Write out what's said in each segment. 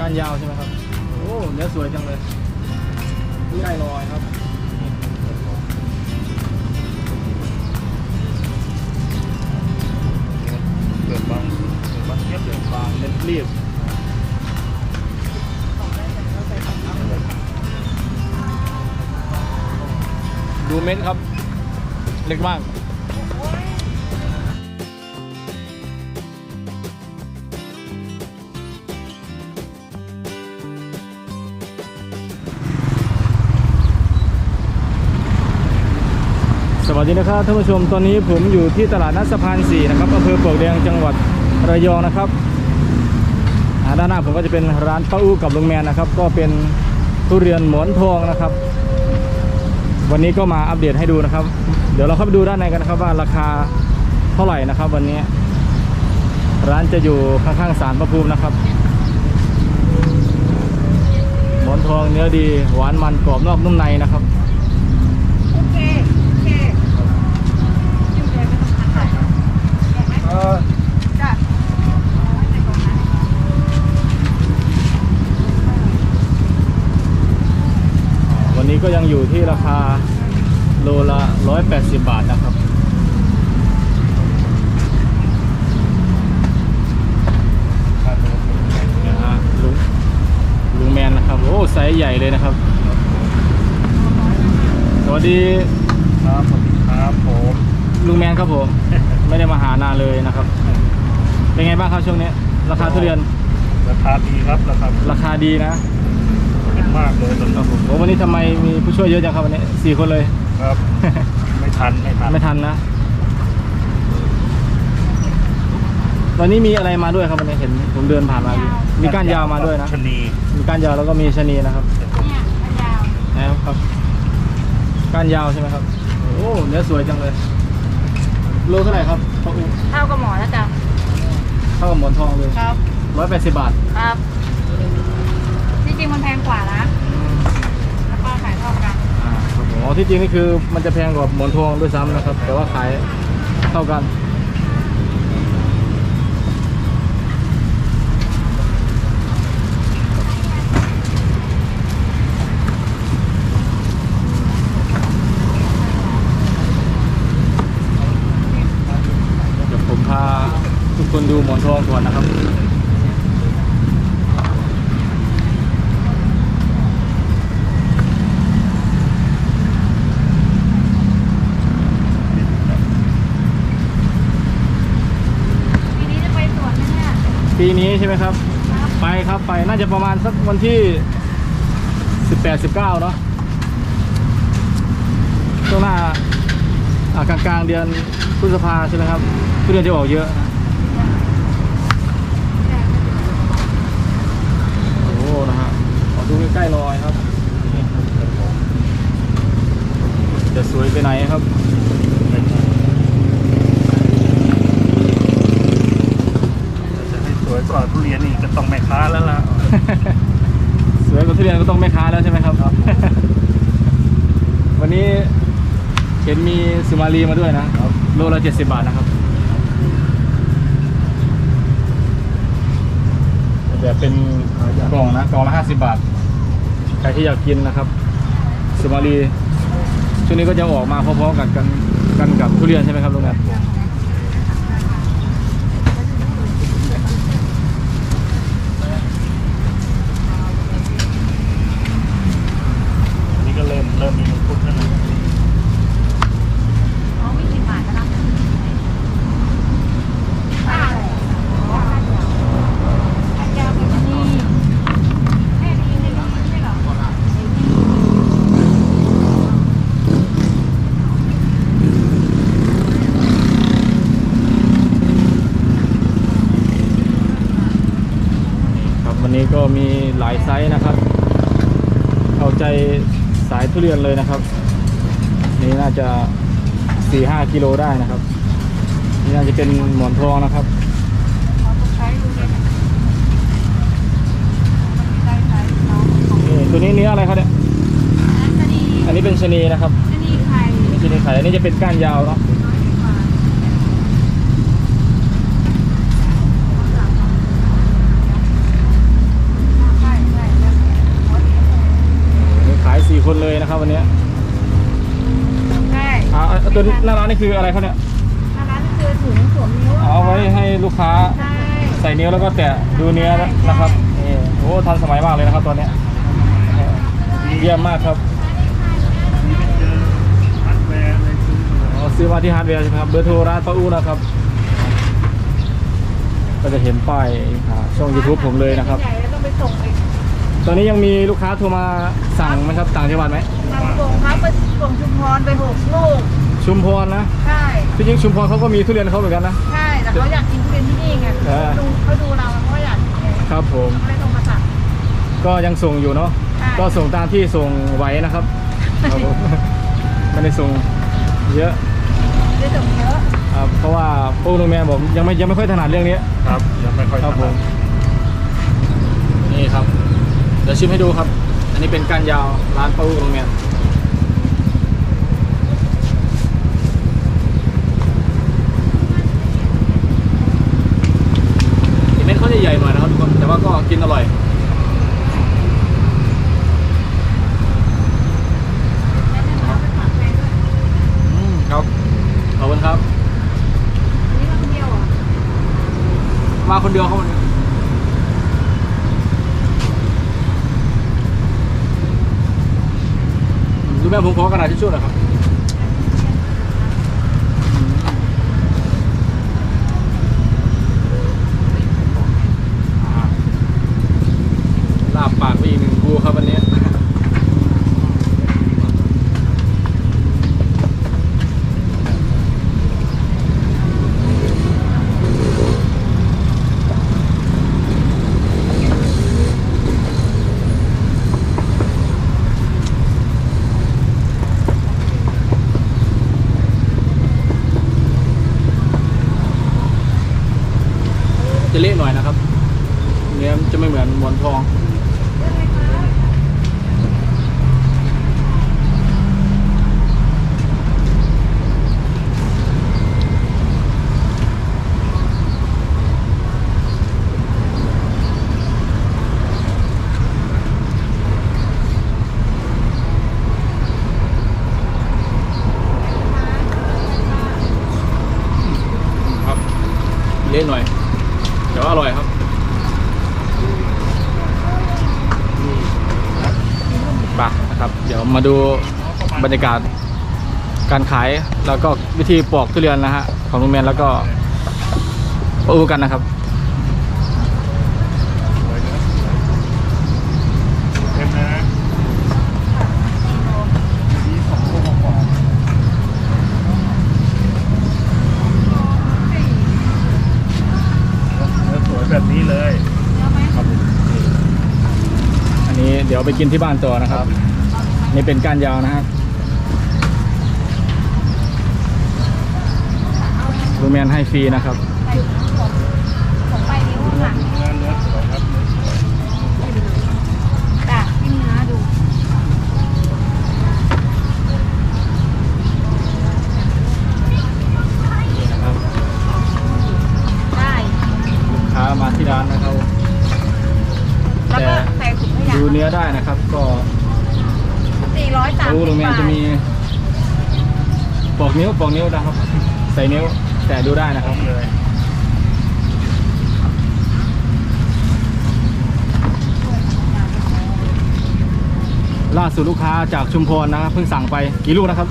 ก้านยาวใช่ไหมครับ โอ้เนื้อสวยจังเลยใกล้ลอยครับเกิดบางเกิดบางเทียบเลยบางเล็บรีบดูเม็ดครับ เล็กมาก วัสดีนะครับท่านผู้ชมตอนนี้ผมอยู่ที่ตลาดนัดสะพาน4นะครับอำเภอปลวกแดงจังหวัดระยองนะครับด้านหน้าผมก็จะเป็นร้านป้าอู้กับลุงแมนนะครับ ก็เป็นทุเรียนหมอนทองนะครับ วันนี้ก็มาอัปเดตให้ดูนะครับ เดี๋ยวเราเข้าไปดูด้านในกันนะครับว่าราคาเท่าไหร่นะครับ วันนี้ ร้านจะอยู่ข้างๆศาลพระภูมินะครับ หมอนทองเนื้อดีหวานมันกรอบนอกนุ่มในนะครับ โอเค โอเคจิ้มเลยไม่ต้องทานไข่แกะไหม เออ จ้ะเอาไว้ในกล่องนะวันนี้ก็ยังอยู่ที่ราคาโลละ 180 บาทนะครับ นะฮะลุงลุงแมนนะครับ โอ้ไซส์ใหญ่เลยนะครับ สวัสดีครับสวัสดีครับผม ลุงแมนครับผม ไม่ได้มาหานานเลยนะครับ เป็นไงบ้างครับช่วงนี้ ราคาทุเรียนราคาดีครับราคาราคาดีนะเป็นมากเลยตอนครันี้บผมโอ้วันนี้ทำไมมีผู้ช่วยเยอะจังครับวันนี้สี่คนเลย ครับ ไม่ทันไม่ทันไม่ทันนะวันนี้มีอะไรมาด้วยครับวันนี้เห็นผมเดินผ่านมาอยู่มีก้านยาวมาด้วยนะชะนีมีก้านยาวแล้วก็มีชะนีนะครับเนี่ยมันยาวนะครับก้านยาวใช่ไหมครับโอ้เนื้อสวยจังเลย โลเท่าไหร่ครับพ่ออูเท่ากับหมอแล้วจ้ะเท่ากับหมอนทองเลยครับ ร้อยแปดสิบบาท ครับจริงๆมันแพงกว่านะแล้วก็ขายเท่ากันอ่าครับผมอ๋อที่จริงนี่คือมันจะแพงกว่าหมอนทองด้วยซ้ำนะครับ แต่ว่าขายเท่ากัน เดี๋ยวผมพา ทุกคนดูหมอนทองก่อนนะครับทีนี้จะไปสวนไหมเนี่ย ปีนี้ใช่ไหมครับครับ ไปครับไปน่าจะประมาณสักวันที่ 18 19เนาะช่วงหน้าอ่ากลางกลางๆเดือนพฤษภาใช่ไหมครับทุเรียนจะออกเยอะนะโอ้โหนะฮะขอ ดูใกล้ๆหน่อยครับนี่จะสวยไปไหนครับจะให้สวยกว่าทุเรียนนี่ก็ต้องแม่ค้าแล้วล่ะ สวยกว่าทุเรียนก็ต้องแม่ค้าแล้วใช่ไหมครับครับวันนี้เห็นมีสุมาลีมาด้วยนะโลละ70บาทนะครับ แบบเป็นกล่องนะกล่องละ50บาท ใครที่อยากกินนะครับสุมาลีช่วงนี้ก็จะออกมาพร้อมๆกันกันกันกับทุเรียนใช่ไหมครับลุงแมนอันนี้ก็เริ่มเริ่มมีมังคุดแล้วนะ อ๋อไม่สิบบาทนะป้าเลยอ๋อข้าวเหนียวข้าวเหนียวเป็นนี่แม่ดีไม่ดีไม่ใช่เหรอ ครับวันนี้ ก็มีหลายไซส์นะครับ เอาใจสายทุเรียนเลยนะครับ นี่น่าจะ4-5กิโลได้นะครับ นี่น่าจะเป็นหมอนทองนะครับขอใช้ดูเลยนะมันมีได้ใช้น้องของนี่ตัวนี้เนื้ออะไรครับเนี่ยนัสดีอันนี้เป็นชะนีนะครับนัสดีไข่อันนี้ชะนีไข่อันนี้จะเป็นก้านยาวเนาะ น้อยกว่า ค คนเลยนะครับ วันนี้ใช่อ่าตัวหน้าร้านนี่คืออะไรครับเนี่ยทางร้านคือถุงสวมนิ้วเอาไว้ให้ลูกค้าใช่ ใส่นิ้วแล้วก็แตะดูเนื้อนะครับนี่โอ้ทันสมัยมากเลยนะครับตอนเนี้ยเยี่ยมมากครับมีไปเจอฮัดแวร์อะไรซื้อมาอ๋อซื้อมาที่ฮาร์ดแวร์ใช่ไหมครับเบอร์โทรร้านป้าอู้นะครับ ก็จะเห็นป้ายอ่าช่อง YouTube ผมเลยนะครับ ใหญ่แล้วต้องไปส่งไป ตอนนี้ยังมีลูกค้าโทรมาสั่งไหมครับต่างจังหวัดไหมทำส่งครับไปส่งชุมพรไปหกลูกชุมพรนะใช่ที่จริงชุมพรเขาก็มีทุเรียนเขาเหมือนกันนะใช่แต่เขาอยากกินทุเรียนที่นี่ไงเออดูเขาดูเราเขาอยากกินไงครับผมเขาเลยโทรมาสั่งก็ยังส่งอยู่เนาะใช่ก็ส่งตามที่ส่งไหวนะครับครับผมไม่ได้ส่งเยอะได้ส่งเยอะครับเพราะว่าโป้ลุงแมนบอกยังไม่ยังไม่ค่อยถนัดเรื่องนี้ครับยังไม่ค่อยครับผมถนัดนี่ครับเดี๋ยวชิมให้ดูครับ อันนี้เป็นก้านยาวร้านป้าอู้ลุงแมนเม็ดเขาจะใหญ่หน่อยนะครับทุกคน แต่ว่าก็กินอร่อยอืมครับ ขอบคุณครับนี่มันเดียวอะมาคนเดียวเขาวันนี้ แม่ผมขอกระดาษทิชชู่หน่อยครับลาบปากไปอีกหนึ่งกูครับวันนี้ เละหน่อยนะครับเนื้อจะไม่เหมือนหมอนทอง ครับ เละหน่อย แต่ว่าอร่อยครับปะนะครับ เดี๋ยว มาดูบรรยากาศการขายแล้วก็วิธีปอกทุเรียนนะฮะของลุงแมนแล้วก็ป้าอูกันนะครับสวยนะเต็มนะมีสองโลกว่าเนื้อสวยแบบนี้เลยครับอันนี้เดี๋ยวไปกินที่บ้านต่อนะครับ นี่เป็นก้านยาวนะฮะลุงแมนให้ฟรีนะครับ ใส่ถุงของของไปนิ้วค่ะ เนื้อเนื้อสวยครับเนื้อสวย จ้ะจิ้มเนื้อดู นี่นะครับ ได้ ลูกค้ามาที่ร้านนะครับ แล้วก็ใส่ถุงขยะ ดูเนื้อได้นะครับ ก็ สี่ร้อยสาม โอ้ สิ ลุง บ แมน บาท จะมีป อกนิ้วปอกนิ้วนะครับ ใส่นิ้วแต่ดูได้นะครับเลยล่าสุดลูกค้าจากชุมพรนะครับเพิ่งสั่งไปกี่ลูกนะครับ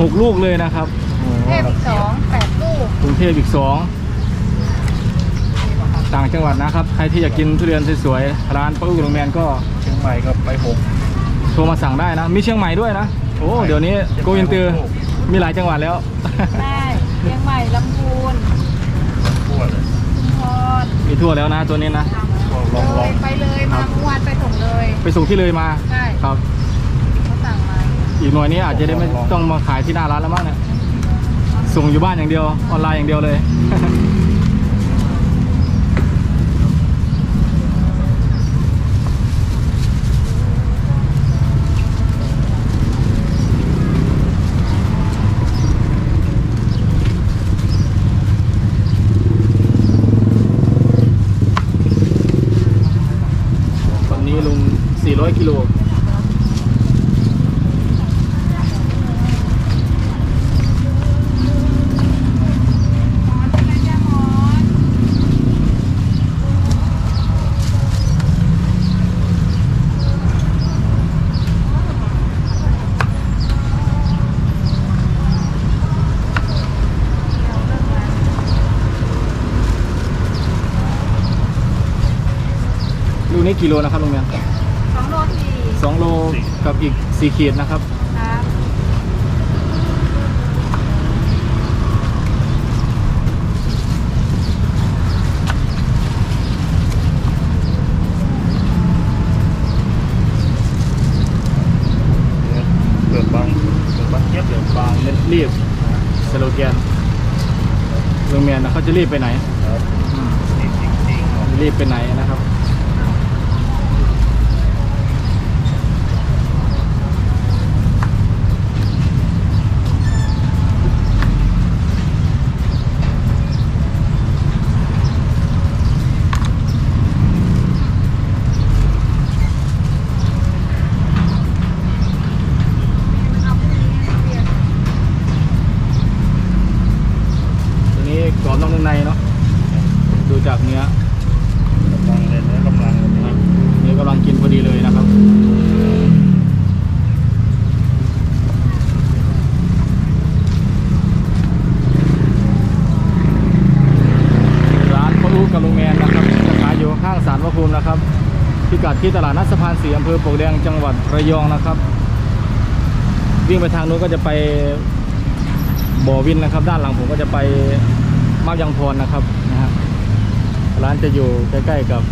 หกลูกเลยนะครับโอ้เทพอีกสองแปดลูกกรุงเทพอีกสองต่างจังหวัดนะครับ ใครที่อยากกินทุเรียนสวยๆร้านป้าอู้ลุงแมนก็เชียงใหม่ก็ไปหกโทรมาสั่งได้นะ มีเชียงใหม่ด้วยนะ โอ้ เดี๋ยวนี้โกอินเตอร์ มีหลายจังหวัดแล้วได้เชียงใหม่ลำพูนทั่วเลยชุมพรมีทั่วแล้วนะตัวนี้นะ ลองลเลองยไปเลยมาเมื่อวานไปส่งเลย ไปส่งที่เลยมาใช่ครับ เขาสั่งมาอีกหน่วยนี้อาจจะได้ไม่ต้องมาขายที่หน้าร้านแล้วมั้งเนี่ยส่งอยู่บ้านอย่างเดียวออนไลน์อย่างเดียวเลย วันนี้ลุง 400 กิโล ลู กนี้กิโลนะครับลุงแมนสองโลสี่สองโลกับอีกสี่ขีดนะครับ ครับเปิดบางเปิดบางเย็บเดี๋ยวบางเน้นรีบสโลแกนลุงแมนนะเขาจะรีบไปไหน ครับอืมจริงจริงจริงรีบไปไหนนะครับ เอาไปเลยเปลี่ยน ตัวนี้กรอบนอกนุ่มในเนาะดูจากเนื้อกำลังเลยนะกำลังเลยนะ เนื้อกำลังกินพอดีเลยนะครับ ร้านพ่ออูกับลุงแมนนะครับขายอยู่ข้างศาลพระภูมินะครับ พิ กัดที่ตลาดนัดสะพานสีอำเภอปลวกแดงจังหวัดระยองนะครับวิ่งไปทางนู้นก็จะไปบ่อวินนะครับ ด้านหลังผมก็จะไปมาบยังพรนะครับนะฮะร้านจะอยู่ใกล้ๆกับ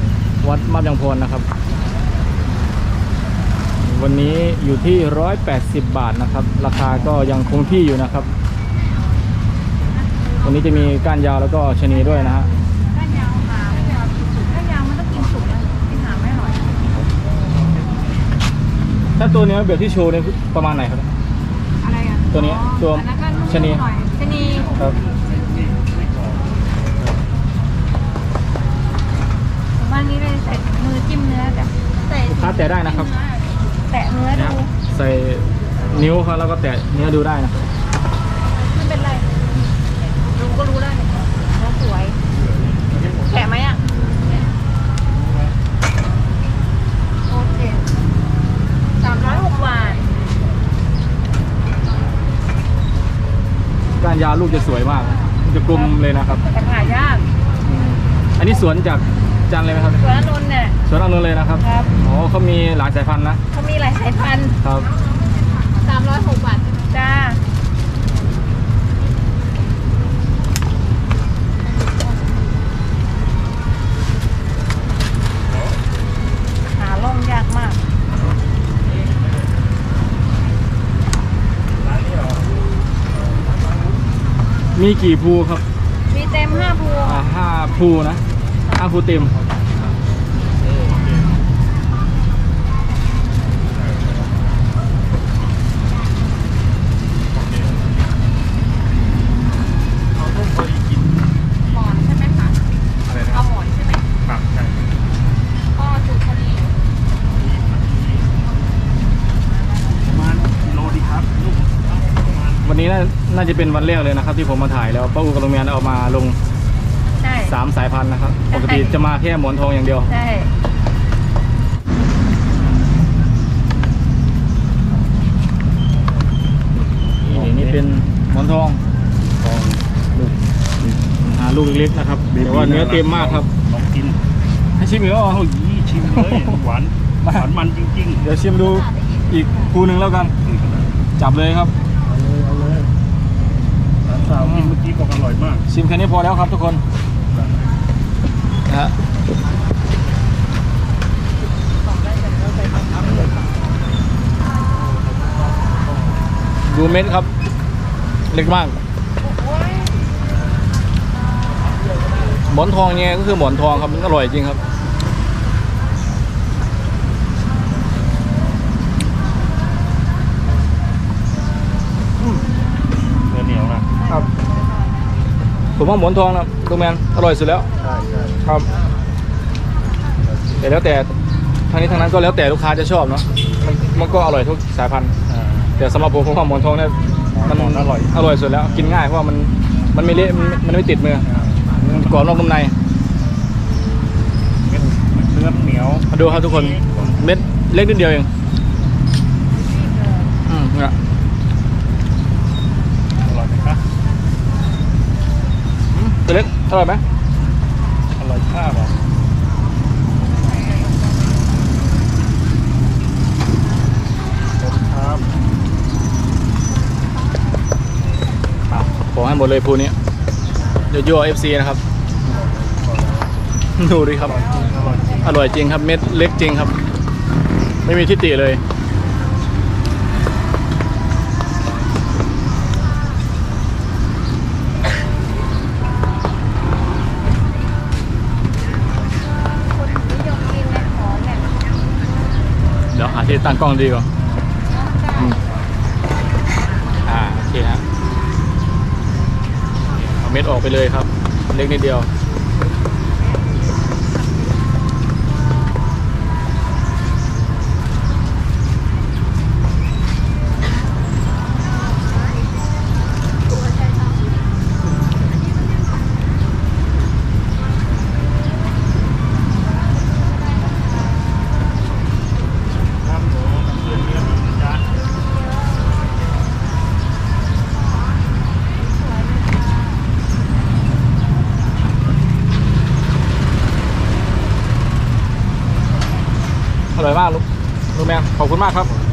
วัดมาบยังพรนะครับ วันนี้อยู่ที่ 180 บาทนะครับ ราคาก็ยังคงที่อยู่นะครับ วันนี้จะมีก้านยาวแล้วก็ชนีด้วยนะฮะ ก้านยาวหามก้านยาวมันต้องกินสุกนะกินหามไม่อร่อย ถ้าตัวเนี้ยแบบที่โชว์เนี่ยประมาณไหนครับ อะไรอะตัวนี้อ๋อตัวอันนั้นก็นุ่มชะนีหน่อยชะนีครับบ้านนี้เลยใส่มือจิ้มเนื้อแต่ใส่ลูกค้าแตะได้นะครับแตะเนื้อนะดูใส่นิ้วครับแล้วก็แตะเนื้อดูได้นะครับไม่เป็นไรดูก็รู้ได้เนื้อสวยแกะไหมอะโอเคสามร้อยหกบาท ก้านยาวลูก จะสวยมากมันจะกลมเลยนะครับแต่หายากอืมอันนี้สวนจากจันทร์เลยไหมครับ สวนอนนท์เนี่ยสวนอนุเลยนะครับครับอ๋อเขามีหลายสายพันธุ์นะเขามีหลายสายพันธุ์ครับสามร้อยหกบาทจ้า หาล่มยากมาก มีกี่ภูครับ มีเต็มห้าภูอ่าห้าภูนะห้าภูเต็มเขาต้องเคยกินหมอนใช่ไหมคะอะไรนะเอาหมอนใช่ไหมผักใช่ก็สูตรพอดีประมาณกิโลดีครับลูกประมาณวันนี้น่า น่าจะเป็นวันแรกเลยนะครับ ที่ผมมาถ่ายแล้วป้าอูกับลุงแมนเอามาลงใช่ สามสายพันธุ์นะครับใช่ปกติจะมาแค่หมอนทองอย่างเดียว ใช่ นี่นี่เป็นหมอนทองทองลูกหาลูกเล็กๆนะครับแต่ว่าเนื้อเต็มมากครับลองกินให้ชิมอีกแล้วเหรอโอ้ยชิมเลยหวานหวานมันจริง ๆ เดี๋ยวชิมดูอีกภูหนึ่งแล้วกัน จับเลยครับ เอาเลยเอาเลยหลาน สาวกินเมื่อกี้บอกอร่อยมากชิมแค่นี้พอแล้วครับทุกคนนะฮะดูเม็ดครับ เล็กมากหมอนทองเนี่ยก็คือหมอนทองครับมันอร่อยจริงครับ ผมว่าหมอนทองนะตัวแมนอร่อยสุดแล้วใช่ใช่ครับ แต่แล้วแต่ทางนี้ทางนั้นก็แล้วแต่ลูกค้าจะชอบเนาะมันมันก็อร่อยทุกสายพันธุ์ อ่าแต่สำหรับผมผมว่าหมอนทองเนี่ยมันหมอนอร่อยอร่อยสุดแล้ว กินง่ายเพราะว่ามันมันไม่เละมันมันไม่ติดมือมันกรอบนอกนุ่มในเม็ดเนื้อเหนียวมาดูครับทุกคนเม็ดเล็กนิดเดียวเองอืมเนี่ย ตัวเล็กอร่อยไหมอร่อยมากอะขอให้หมดเลยพูนี้เยอฟซีนะครับ ดูดิครับ อร่อยจริงครับ เม็ดเล็กจริงครับ ไม่มีที่ติเลย เดี๋ยวหาที่ตั้งกล้องดีกว่าได้อืมอ่าโอเคฮะเอาเม็ดออกไปเลยครับ เล็กนิดเดียว ขอบคุณมากครับ